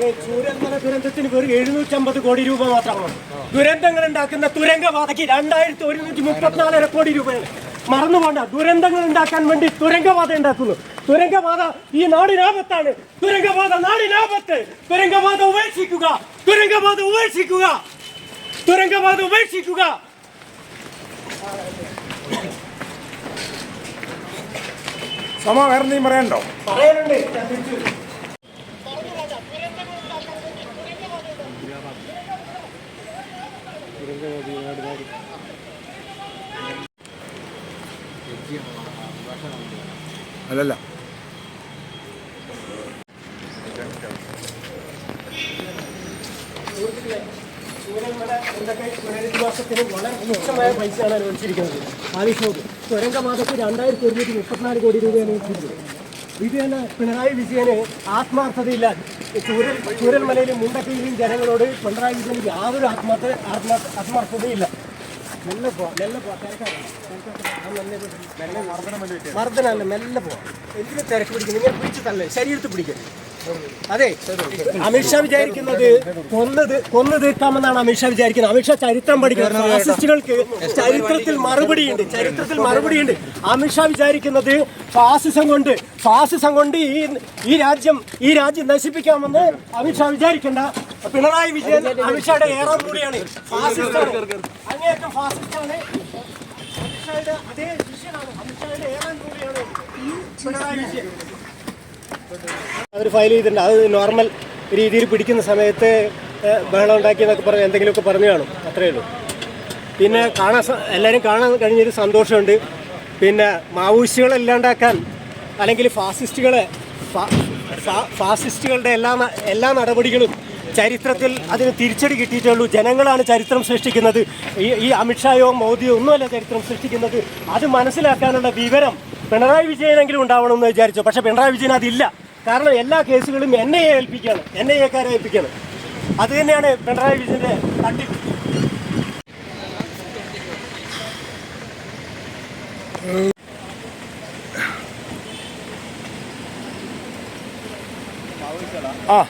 ദുരന്തത്തിന് വെറും എഴുന്നൂറ്റമ്പത് കോടി രൂപ മാത്രമാണ്. ദുരന്തങ്ങൾ ഉണ്ടാക്കുന്ന തുരങ്കപാതയ്ക്ക് രണ്ടായിരത്തി ഒരുന്നൂറ്റി മുപ്പത്തിനാലര കോടി രൂപയാണ്. മറന്നു പോണ്ട. ദുരന്തങ്ങൾ ഉണ്ടാക്കാൻ വേണ്ടി തുരങ്കപാത ഉണ്ടാക്കുന്നു. തുരങ്കപാത ഈ നാടിനാപത്താണ്. തുരങ്കപാത നാടിനാപത്ത്. തുരങ്കപാത ഉപേക്ഷിക്കുക. തുരങ്കപാത ഉപേക്ഷിക്കുക. തുരങ്കപാത ഉപേക്ഷിക്കുക. സമ വേറെ എന്തെങ്കിലും പറയാനുണ്ടോ? പറയാനുണ്ട്. അല്ലല്ല. പൈസയാണ് അനുവദിച്ചിരിക്കുന്നത് ആവശ്യവും തുരങ്കപാതയ്ക്ക് രണ്ടായിരത്തി ഒരുന്നൂറ്റി മുപ്പത്തിനാല് കോടി രൂപയാണ് അനുവദിച്ചിരിക്കുന്നത് തന്നെ പിണറായി വിജയന് ആത്മാർത്ഥതയില്ല. ചൂരൽ ചൂരൽമലയിലെ മുണ്ടക്കയിലും ജനങ്ങളോട് പിണറായി വിജയന് യാതൊരു ആത്മാർത്ഥ ആത്മാ ആത്മാർത്ഥതയില്ല. മെല്ലെ പോവാം മെല്ലെ പോവാം. തിരക്കാണ് മർദ്ദനമല്ല മെല്ലെ പോവാം. എന്തിനു തിരക്ക് പിടിക്കുന്നു ഇങ്ങനെ പിടിച്ച് തള്ളേ ശരീരത്തിൽ പിടിക്കും. അതെ അമിത്ഷാ വിചാരിക്കുന്നത് കൊന്നത് കൊന്നു തീർക്കാമെന്നാണ് അമിത്ഷാ വിചാരിക്കുന്നത്. അമിത്ഷാ ചരിത്രം പഠിക്കുന്നത് ഫാസിസ്റ്റുകൾക്ക് ചരിത്രത്തിൽ മറുപടിയുണ്ട് ചരിത്രത്തിൽ മറുപടിയുണ്ട്. അമിത്ഷാ വിചാരിക്കുന്നത് ഫാസിസം കൊണ്ട് ഫാസിസം കൊണ്ട് ഈ ഈ രാജ്യം ഈ രാജ്യം നശിപ്പിക്കാമെന്ന് അമിത്ഷാ വിചാരിക്കണ്ട. പിണറായി വിജയൻ അമിത്ഷായുടെ ഏറാൻ കൂടിയാണ്. ഫാസിസ്റ്റാണ്. അങ്ങേയറ്റം ഫാസിസ്റ്റാണ്. അമിത്ഷായുടെ അതേ ശിഷ്യനാണ്. അമിത്ഷായുടെ ഏറാൻ കൂടിയാണ് പിണറായി വിജയൻ. അവർ ഫയൽ ചെയ്തിട്ടുണ്ട്. അത് നോർമൽ രീതിയിൽ പിടിക്കുന്ന സമയത്ത് ബഹളം ഉണ്ടാക്കിയെന്നൊക്കെ പറഞ്ഞ് എന്തെങ്കിലുമൊക്കെ പറഞ്ഞു കാണും. അത്രയേ ഉള്ളൂ. പിന്നെ കാണാൻ എല്ലാവരും കാണാൻ കഴിഞ്ഞൊരു സന്തോഷമുണ്ട്. പിന്നെ മാവോയിസ്റ്റുകളെ ഇല്ലാണ്ടാക്കാൻ അല്ലെങ്കിൽ ഫാസിസ്റ്റുകളെ ഫാസിസ്റ്റുകളുടെ എല്ലാ എല്ലാ നടപടികളും ചരിത്രത്തിൽ അതിന് തിരിച്ചടി കിട്ടിയിട്ടുള്ളൂ ജനങ്ങളാണ് ചരിത്രം സൃഷ്ടിക്കുന്നത്. ഈ ഈ അമിത്ഷായോ മോദിയോ ഒന്നുമല്ല ചരിത്രം സൃഷ്ടിക്കുന്നത്. അത് മനസ്സിലാക്കാനുള്ള വിവരം പിണറായി വിജയനെങ്കിലും ഉണ്ടാവണമെന്ന് വിചാരിച്ചു. പക്ഷെ പിണറായി വിജയൻ അതില്ല. കാരണം എല്ലാ കേസുകളും എൻ ഐ എ ഏൽപ്പിക്കുകയാണ്. ഐ എക്കാരെ ഏൽപ്പിക്കുകയാണ്. അത് തന്നെയാണ് പിണറായി വിജയന്റെ തട്ടിപ്പ്. ആ.